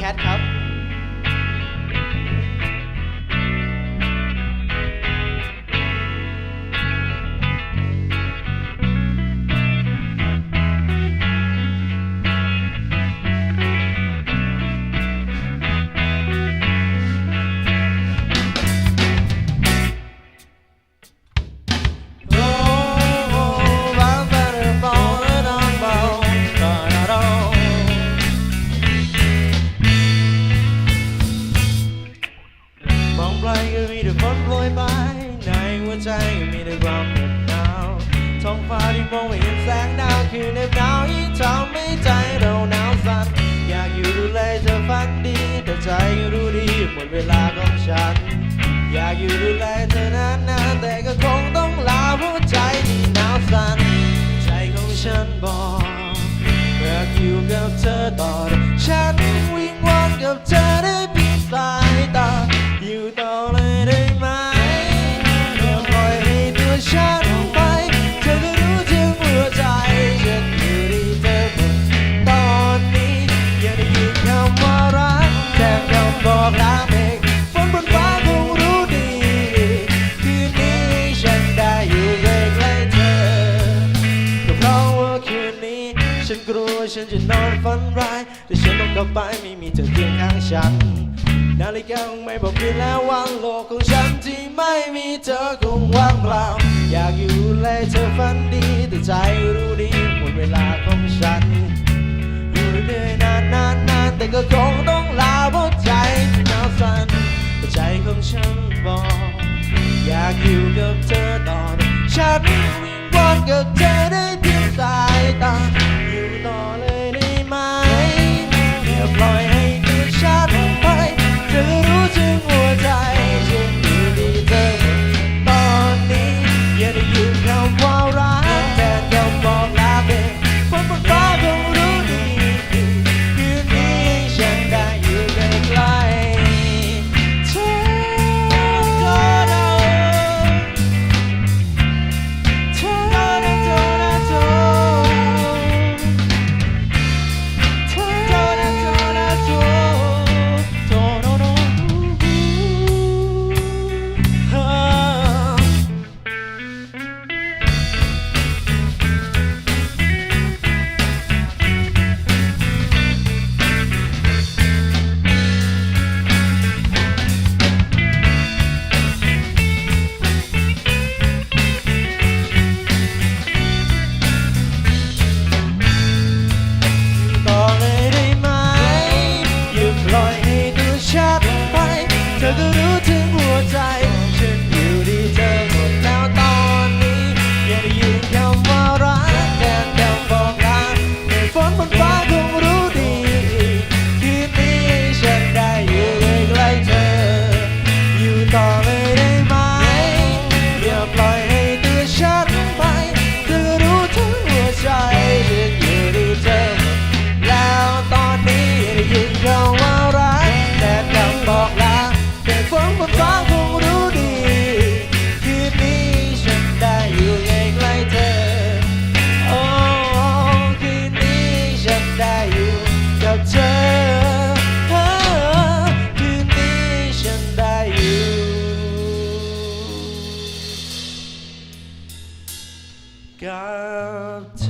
อนแคทครับ ก็มีแต่ฝนโปรยไปในหัวใจก็มีแต่ความเหน็บหนาวท้องฟ้าที่มองไม่เห็นแสงดาวคือเหน็บหนาวยิ่งทำให้ใจเราหนาวสั่นอยากอยู่ดูแลเธอฝันดีแต่ใจก็รู้ดีหมดเวลาของฉัน อยากอยู่ดูแลเธอนานๆแต่ก็คงต้องลาเพราะใจที่หนาวสั่นใจของฉันบอกอยากอยู่กับเธอต่อฉันวิงวอนกับเธอ บอกลาเองฝนบนฟ้าคงรู้ดี คืนนี้ฉันได้อยู่ใกล้ๆเธอก็เพราะว่าคืนนี้ ฉันกลัวฉันจะนอนฝันร้าย แต่ฉันต้องกลับไปไม่มีเธอเคียงข้างฉัน นาฬิกาคงไม่บอกคืนแล้ววันโลกของฉันที่ไม่มีเธอคงว่างเปล่า อยากอยู่แลเธอฝันดีแต่ใจรู้ดีหมดเวลาของฉันอยู่เรื่อยๆนานนานนานแต่ก็คง อยู่กับเธอตอนฉันวิงวอนกับเธอได้เพียงสายตา กับเธอ